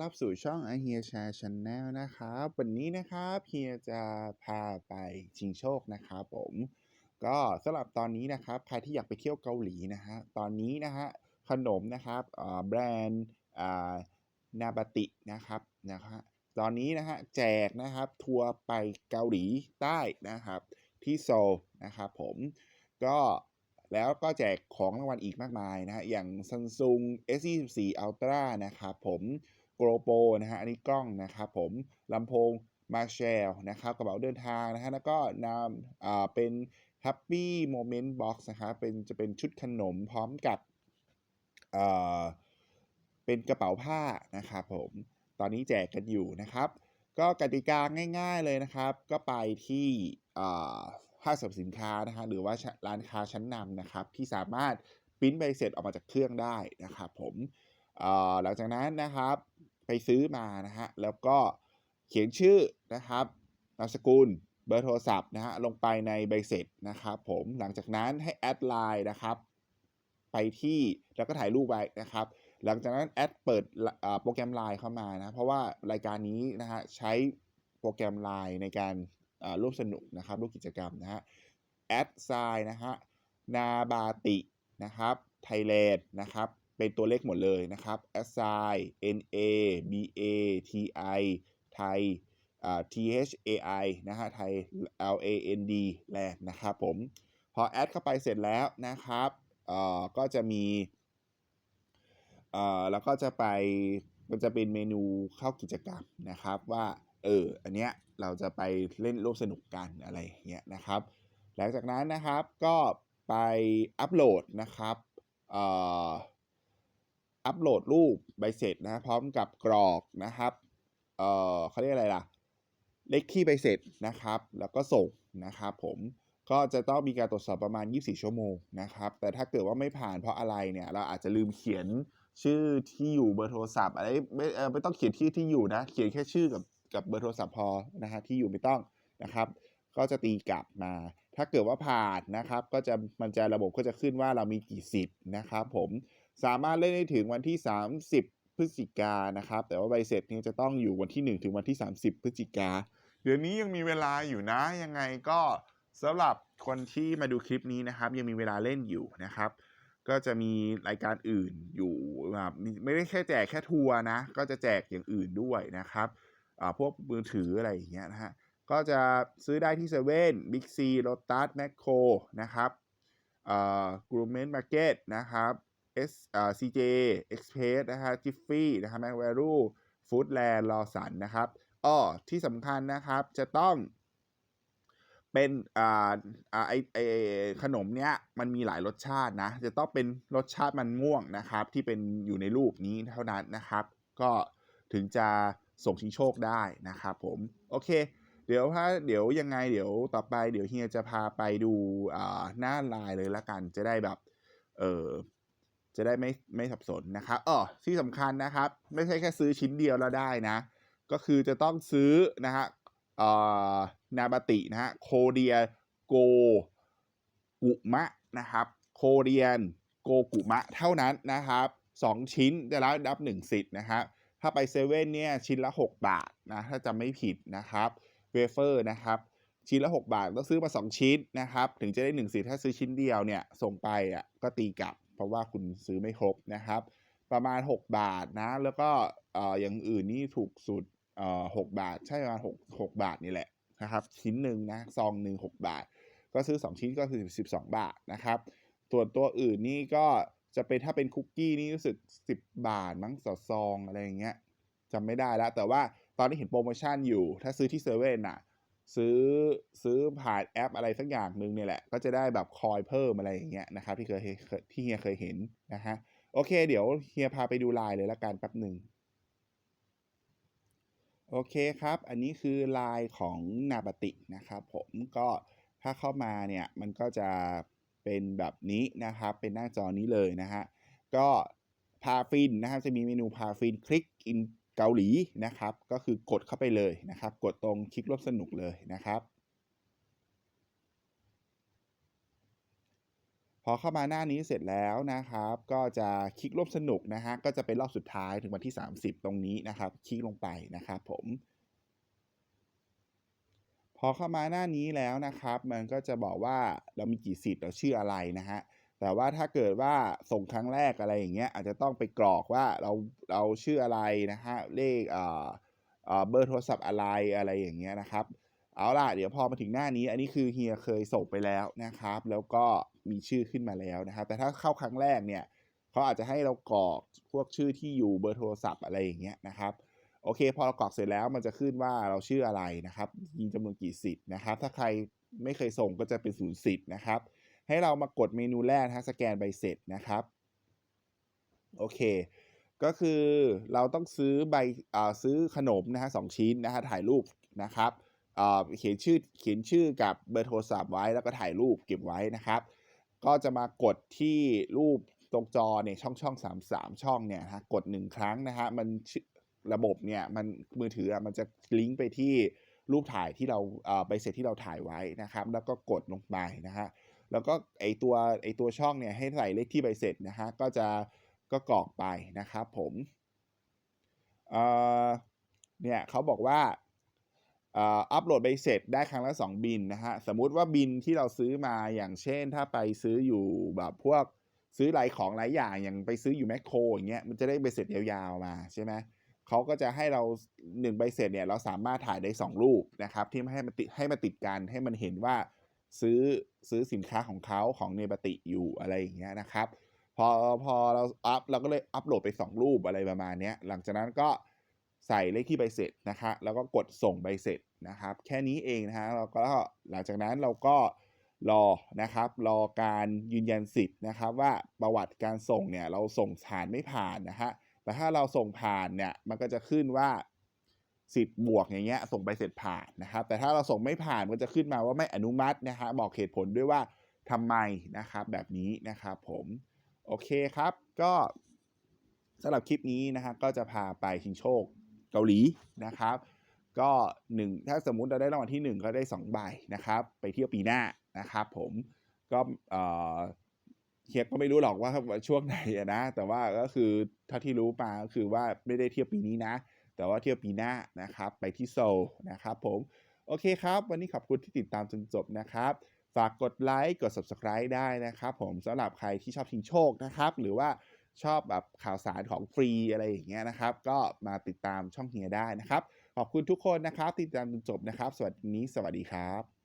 รับสู่ช่องเฮียแชร์ชาแนลนะครับ วันนี้นะครับเฮียจะพาไปชิงโชคนะครับผมก็สำหรับตอนนี้นะครับใครที่อยากไปเที่ยวเกาหลีนะฮะตอนนี้นะฮะขนมนะครับแบรนด์นาบตินะครับนะฮะตอนนี้นะฮะแจกนะครับทัวร์ไปเกาหลีใต้นะครับที่โซลนะครับผมก็แล้วก็แจกของรางวัลอีกมากมายนะฮะอย่าง Samsung S24 Ultra นะครับผม GoPro นะฮะอันนี้กล้องนะครับผมลำโพง Marshall นะครับกระเป๋าเดินทางนะฮะแล้วก็นำอ่าเป็น Happy Moment Box นะครับเป็นจะเป็นชุดขนมพร้อมกับเอ่อเป็นกระเป๋าผ้านะครับผมตอนนี้แจกกันอยู่นะครับ ก็กติกาง่าย ๆเลยนะครับ ก็ไปที่อ่าห้างสรรพสินค้านะฮะหรือว่าร้านค้าชั้นนำนะครับ ที่สามารถปริ้นใบเสร็จออกมาจากเครื่องได้นะครับผมหลังจากนั้นนะครับ ไปซื้อมานะฮะแล้วก็เขียนชื่อนะครับนามสกุลเบอร์โทรศัพท์นะฮะลงไปในใบเสร็จนะครับผมหลังจากนั้นให้แอดไลน์นะครับ ไปที่แล้วก็ถ่ายรูปไว้นะครับ หลังจากนั้นแอดเปิดโปรแกรม Line เข้ามานะเพราะว่ารายการนี้นะฮะใช้โปรแกรม Line ในการร่วมสนุกนะครับร่วมกิจกรรมนะฮะแอดไซน์นะฮะนาบาตินะครับไทยแลนด์นะครับ เป็นตัวเลขหมดเลยนะครับแอดไซน์ N A B A T I ไทยอ T H A I นะฮะไทย L A N D แลนนะครับผม พอแอดเข้าไปเสร็จแล้วนะครับเอ่อก็จะมีเอ่อแล้วก็จะไปมันจะเป็นเมนูเข้ากิจกรรมนะครับว่าเอออันเนี้ยเราจะไปเล่นร่วมสนุกกันอะไรเงี้ยนะครับ หลังจากนั้นนะครับก็ไปอัปโหลดนะครับเอัปโหลดรูปใบเสร็จนะพร้อมกับกรอกนะครับ เอ่อเขาเรียกอะไรล่ะ เลขที่ใบเสร็จนะครับ แล้วก็ส่งนะครับผมก็จะต้องมีการตรวจสอบประมาณ 24 ชั่วโมงนะครับ แต่ถ้าเกิดว่าไม่ผ่านเพราะอะไรเนี่ย เราอาจจะลืมเขียนชื่อที่อยู่เบอร์โทรศัพท์อะไรไม่เออไม่ต้องเขียนที่ที่อยู่นะ เขียนแค่ชื่อกับกับเบอร์โทรศัพท์พอนะฮะที่อยู่ไม่ต้องนะครับ ก็จะตีกลับมา ถ้าเกิดว่าผ่านนะครับ ก็จะมันจะระบบก็จะขึ้นว่าเรามีกี่สิทธิ์นะครับ ผม สามารถเล่นได้ถึงวันที่ 30 พฤศจิกานะครับ แต่ว่าใบเสร็จนี้จะต้องอยู่วันที่ 1 ถึงวันที่ 30 พฤศจิกา เดี๋ยวนี้ยังมีเวลาอยู่นะ ยังไงก็สำหรับคนที่มาดูคลิปนี้นะครับ ยังมีเวลาเล่นอยู่นะครับ ก็จะมีรายการอื่นอยู่แบบไม่ได้แค่แจกแค่ทัวร์นะ ก็จะแจกอย่างอื่นด้วยนะครับอ่าพวกมือถืออะไรอย่างเงี้ยนะฮะก็จะซื้อได้ที่เซเว่นบิ๊กซีโ t ตัสแมคโครนะครับอ่ากรูเมนมาร์เก็ตนะครับ S อ่า CJ Express นะฮะจิฟฟี่นะครับแมคแวรูฟู้ดแลนด์ลอสันนะครับอ้อที่สำคัญนะครับจะต้องเป็นอ่าอ่าไอไอขนมเนี้ยมันมีหลายรสชาตินะ จะต้องเป็นรสชาติมันม่วงนะครับ ที่เป็นอยู่ในรูปนี้เท่านั้นนะครับ ก็ถึงจะส่งชิงโชคได้นะครับผม โอเค เดี๋ยวถ้าเดี๋ยวยังไงเดี๋ยวต่อไปเดี๋ยวเฮียจะพาไปดูอ่าหน้าลน์เลยละกันจะได้แบบ เออ จะได้ไม่ไม่สับสนนะครับอ๋อที่สำคัญนะครับ ไม่ใช่แค่ซื้อชิ้นเดียวแล้วได้นะ ก็คือจะต้องซื้อนะฮะเอ่อนาบตินะฮะโคเดียโกกุมะนะครับ โคเรียนโกกุมะเท่านั้นนะครับสองชิ้นจะรับรับหนึ่งสิทธิ์นะครับถ้าไปเซเว่นเนี่ยชิ้นละ 6 บาทนะถ้าจำไม่ผิดนะครับเวเฟอร์นะครับชิ้นละ 6 บาทต้องซื้อมา 2 ชิ้นนะครับ ถึงจะได้1สิทธิ์ถ้าซื้อชิ้นเดียวเนี่ยส่งไปอะก็ตีกลับ เพราะว่าคุณซื้อไม่ครบนะครับ ประมาณ 6 บาทนะ แล้วก็ออย่างอื่นนี่ถูกสุดเอ่อ6บาท ใช่ประมาณ6 6บาทนี่แหละนะครับ ชิ้นหนึ่งนะซองหนึ่ง6บาท ก็ซื้อ 2 ชิ้นก็คือ 12 บาทนะครับส่วนตัวอื่นนี่ก็จะเป็นถ้าเป็นคุกกี้นี่รู้สึก 10 บาทมั้งต่อซองอะไรอย่างเงี้ยจำไม่ได้แล้ว แต่ว่าตอนนี้เห็นโปรโมชั่นอยู่ ถ้าซื้อที่เซเว่นอะ ซื้อซื้อผ่านแอปอะไรสักอย่างหนึ่งเนี่ยแหละ ก็จะได้แบบคอยเพิ่มอะไรอย่างเงี้ยนะครับที่เคยที่เฮียเคยเห็นนะฮะโอเค เดี๋ยวเฮียพาไปดูลายเลยละกันแป๊บหนึ่งโอเคครับ อันนี้คือลายของนาบตินะครับผมก็ถ้าเข้ามาเนี่ยมันก็จะเป็นแบบนี้นะครับ เป็นหน้าจอนี้เลยนะฮะก็พาฟินนะครับจะมีเมนูพาฟินคลิกอิน เกาหลีนะครับ ก็คือกดเข้าไปเลยนะครับ กดตรงคลิกร่วมสนุกเลยนะครับ พอเข้ามาหน้านี้เสร็จแล้วนะครับ ก็จะคลิกร่วมสนุกนะฮะก็จะเป็นรอบสุดท้ายถึงวันที่ 30 ตรงนี้นะครับ คลิกลงไปนะครับผมพอเข้ามาหน้านี้แล้วนะครับ มันก็จะบอกว่าเรามีกี่สิทธิ์เราชื่ออะไรนะฮะ แต่ว่าถ้าเกิดว่าส่งครั้งแรกอะไรอย่างเงี้ยอาจจะต้องไปกรอกว่าเราเราชื่ออะไรนะฮะเลขเอ่อเบอร์โทรศัพท์อะไรอะไรอย่างเงี้ยนะครับ เอาล่ะเดี๋ยวพอมาถึงหน้านี้ อันนี้คือเฮียเคยส่งไปแล้วนะครับ แล้วก็มีชื่อขึ้นมาแล้วนะครับ แต่ถ้าเข้าครั้งแรกเนี่ยเขาอาจจะให้เรากรอกพวกชื่อที่อยู่เบอร์โทรศัพท์อะไรอย่างเงี้ยนะครับโอเค พอเรากรอกเสร็จแล้วมันจะขึ้นว่าเราชื่ออะไรนะครับมีจำนวนกี่สิทธิ์นะครับ ถ้าใครไม่เคยส่งก็จะเป็นศูนย์สิทธิ์นะครับ ให้เรามากดเมนูแรกนะฮะสแกนใบเสร็จนะครับโอเค ก็คือเราต้องซื้อใบอ่าซื้อขนมนะฮะสองชิ้นนะฮะถ่ายรูปนะครับอ่าเขียนชื่อเขียนชื่อกับเบอร์โทรศัพท์ไว้แล้วก็ถ่ายรูปเก็บไว้นะครับ ก็จะมากดที่รูปตรงจอเนี่ยช่องช่องสามสามช่องเนี่ยนะฮะกดหนึ่งครั้งนะฮะมันระบบเนี่ยมันมือถืออะมันจะลิงก์ไปที่รูปถ่ายที่เราเอ่อใบเสร็จที่เราถ่ายไว้นะครับ แล้วก็กดลงไปนะฮะ แล้วก็ไอตัวไอตัวช่องเนี่ยให้ใส่เลขที่ใบเสร็จนะฮะก็จะก็กรอกไปนะครับผมเเนี่ยเขาบอกว่าอ่ออัปโหลดใบเสร็จได้ครั้งละ 2 บินนะฮะ สมมุติว่าบินที่เราซื้อมาอย่างเช่น ถ้าไปซื้ออยู่แบบพวกซื้อหลายของหลายอย่างอย่างไปซื้ออยู่แมคโครอย่างเงี้ยมันจะได้ใบเสร็จยาวๆมาใช่ไหมเขาก็จะให้เราหนึ่งใบเสร็จเนี่ยเราสามารถถ่ายได้ 2 รูปนะครับที่ไม่ให้มันติดให้มันติดกันให้มันเห็นว่า ซื้อซื้อสินค้าของเขาของเนปติอยู่อะไรอย่างเงี้ยนะครับ พอพอเราอัพเราก็เลยอัพโหลดไป 2 รูปอะไรประมาณเนี้ยหลังจากนั้นก็ใส่เลขที่ใบเสร็จนะคะแล้วก็กดส่งใบเสร็จนะครับ แค่นี้เองนะฮะเราก็หลังจากนั้นเราก็รอนะครับ รอการยืนยันสิทธิ์นะครับ ว่าประวัติการส่งเนี่ยเราส่งผ่านไม่ผ่านนะฮะแต่ถ้าเราส่งผ่านเนี่ยมันก็จะขึ้นว่า สิบบวกอย่างเงี้ยส่งไปเสร็จผ่านนะครับ แต่ถ้าเราส่งไม่ผ่านมันจะขึ้นมาว่าไม่อนุมัตินะฮะบอกเหตุผลด้วยว่าทำไมนะครับแบบนี้นะครับผมโอเคครับก็สำหรับคลิปนี้นะฮะก็จะพาไปชิงโชคเกาหลีนะครับ ก็หนึ่งถ้าสมมุติเราได้รางวัลที่หนึ่งก็ได้สองใบนะครับ ไปเที่ยวปีหน้านะครับ ผมก็เออเฮียก็ไม่รู้หรอกว่าช่วงไหนนะ แต่ว่าก็คือถ้าที่รู้มาก็คือว่าไม่ได้เที่ยวปีนี้นะ แต่ว่าเที่ยวปีหน้านะครับไปที่โซลนะครับผม โอเคครับ วันนี้ขอบคุณที่ติดตามจนจบนะครับ ฝากกดไลค์กด subscribe ได้นะครับผมสำหรับใครที่ชอบชิงโชคนะครับ หรือว่าชอบแบบข่าวสารของฟรีอะไรอย่างเงี้ยนะครับ ก็มาติดตามช่องเฮียได้นะครับ ขอบคุณทุกคนนะครับติดตามจนจบนะครับ สวัสดีนี้สวัสดีครับ